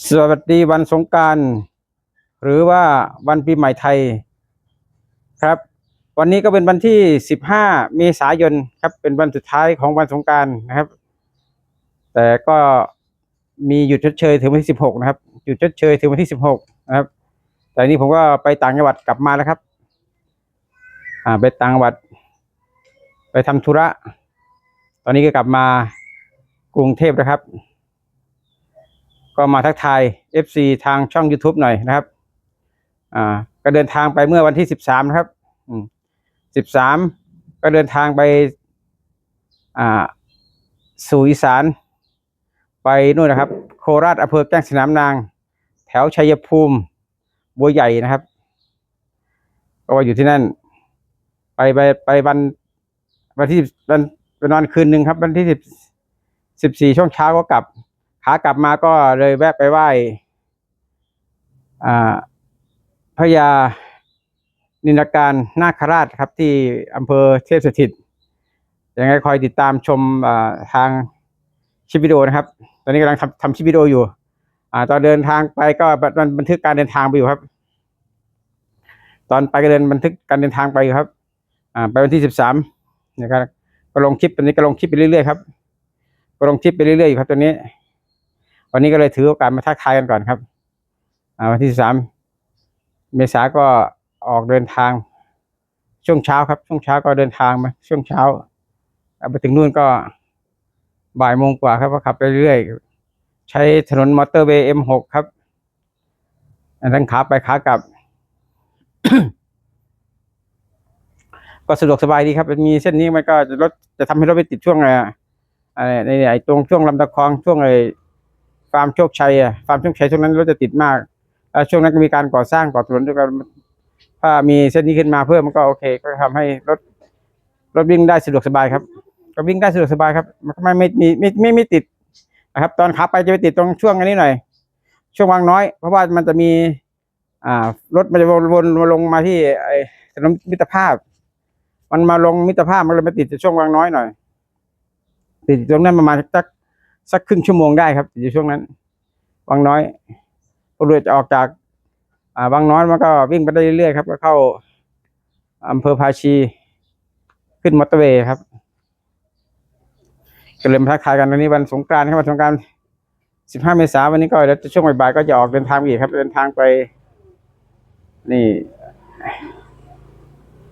สวัสดีวันสงการหรือว่าวันปีใหม่ไทยครับ วันนี้ก็เป็นวันที่ 15 เมษายนครับ เป็นวันสุดท้ายของวันสงการนะครับ แต่ก็มีหยุดชดเชยถึงวันที่ 16 นะครับหยุดชดเชยถึงวันที่ 16 นะครับ แต่นี้ผมก็ไปต่างจังหวัดกลับมาแล้วครับ อ่าไปต่างจังหวัด ไปทำธุระ ตอนนี้ก็กลับมากรุงเทพนะครับ ก็มาทักทาย FC ทางช่อง YouTube หน่อยนะครับ อ่า ก็เดินทางไปเมื่อวันที่สิบสามนะครับสิบสามก็เดินทางไป อ่า สู่อีสาน ไปนู่นนะครับ โคราชอำเภอแก้งสนามนาง แถวชัยภูมิบัวใหญ่นะครับ ก็ว่าอยู่ที่นั่น ไปไปไปวันวันที่วันไปนอนคืนหนึ่งครับ วันที่สิบสิบสี่ช่วงเช้าก็กลับ ขากลับมาก็เลยแวะไปไหว้พระยานินการนาคราชครับที่อำเภอเทพสถิตยังไงคอยติดตามชมทางคลิปวิดีโอนะครับ ตอนนี้กำลังทำทำคลิปวิดีโออยู่อตอนเดินทางไปก็บันบันทึกการเดินทางไปอยู่ครับ ตอนไปก็เดินบันทึกการเดินทางไปอยู่ครับไปวันที่สิบสามนะครับก็ลงคลิปตอนนี้ก็ลงคลิปไปเรื่อยๆครับก็ลงคลิปไปเรื่อยๆอยู่ครับตอนนี้ วันนี้ก็เลยถือโอกาสมาทักทายกันก่อนครับอ่าวันที่สามเมษาก็ออกเดินทาง ช่วงเช้าครับ ช่วงเช้าก็เดินทางมาช่วงเช้าเอาไปถึงนู่นก็บ่ายโมงกว่าครับก็ขับไปเรื่อยใช้ถนนมอเตอร์เวย์ M6 ครับอันทั้งขาไปขากลับ ก็สะดวกสบายดีครับ มีเส้นนี้มันก็จะรถจะทำให้รถไม่ติดช่วงอะไรในไอ้ตรงช่วงลำตะคองช่วงไอ้ ฟาร์มโชคชัยอะฟาร์มโชคชัยช่วงนั้นรถจะติดมากแล้วช่วงนั้นก็มีการก่อสร้างก่อถนนด้วยกันถ้ามีเส้นนี้ขึ้นมาเพิ่มมันก็โอเค ก็ทำให้รถรถวิ่งได้สะดวกสบายครับก็วิ่งได้สะดวกสบายครับ มันไม่ไม่มีไม่ไม่ไม่ติดนะครับ ตอนขาไปจะไปติดตรงช่วงอันนี้หน่อย ช่วงวางน้อย เพราะว่ามันจะมี อ่ารถมันจะวนวนมาลงมาที่ไอ้ถนนมิตรภาพ มันมาลงมิตรภาพมันเลยมาติดช่วงวางน้อยหน่อย ติดตรงนั้นประมาณสัก สักครึ่งชั่วโมงได้ครับ อยู่ช่วงนั้นวังน้อยพอเรือจะออกจากอ่าวังน้อยมันก็วิ่งไปได้เรื่อยๆครับ ก็เข้าอำเภอภาชี ขึ้นมอเตอร์เวย์ครับก็เลยมาทักทายกันวันนี้วันสงกรานต์ครับวันสงกรานต์15เมษายนวันนี้ก็เดี๋ยวช่วงบ่ายๆก็จะออกเดินทางอีกครับ เดินทางไป นี่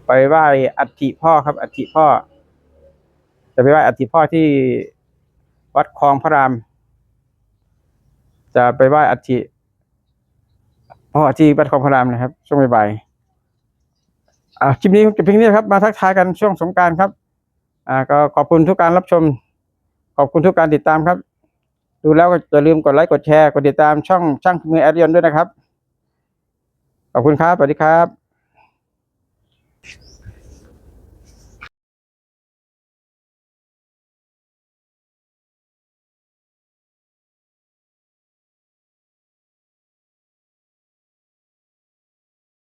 ไปไหว้อัฐิพ่อครับอัฐิพ่อ จะไปไหว้อัฐิพ่อที่ วัดคลองพระราม จะไปไหว้อัฐิพ่อที่วัดคลองพระรามนะครับ ช่วงบ่ายอ่าคลิปนี้จะเพียงนี้ครับ มาทักทายกันช่วงสงการครับอ่าก็ขอบคุณทุกการรับชม ขอบคุณทุกการติดตามครับ ดูแล้วก็อย่าลืมกดไลค์กดแชร์กดติดตามช่องช่างมือแอดยนด้วยนะครับ ขอบคุณครับสวัสดีครับ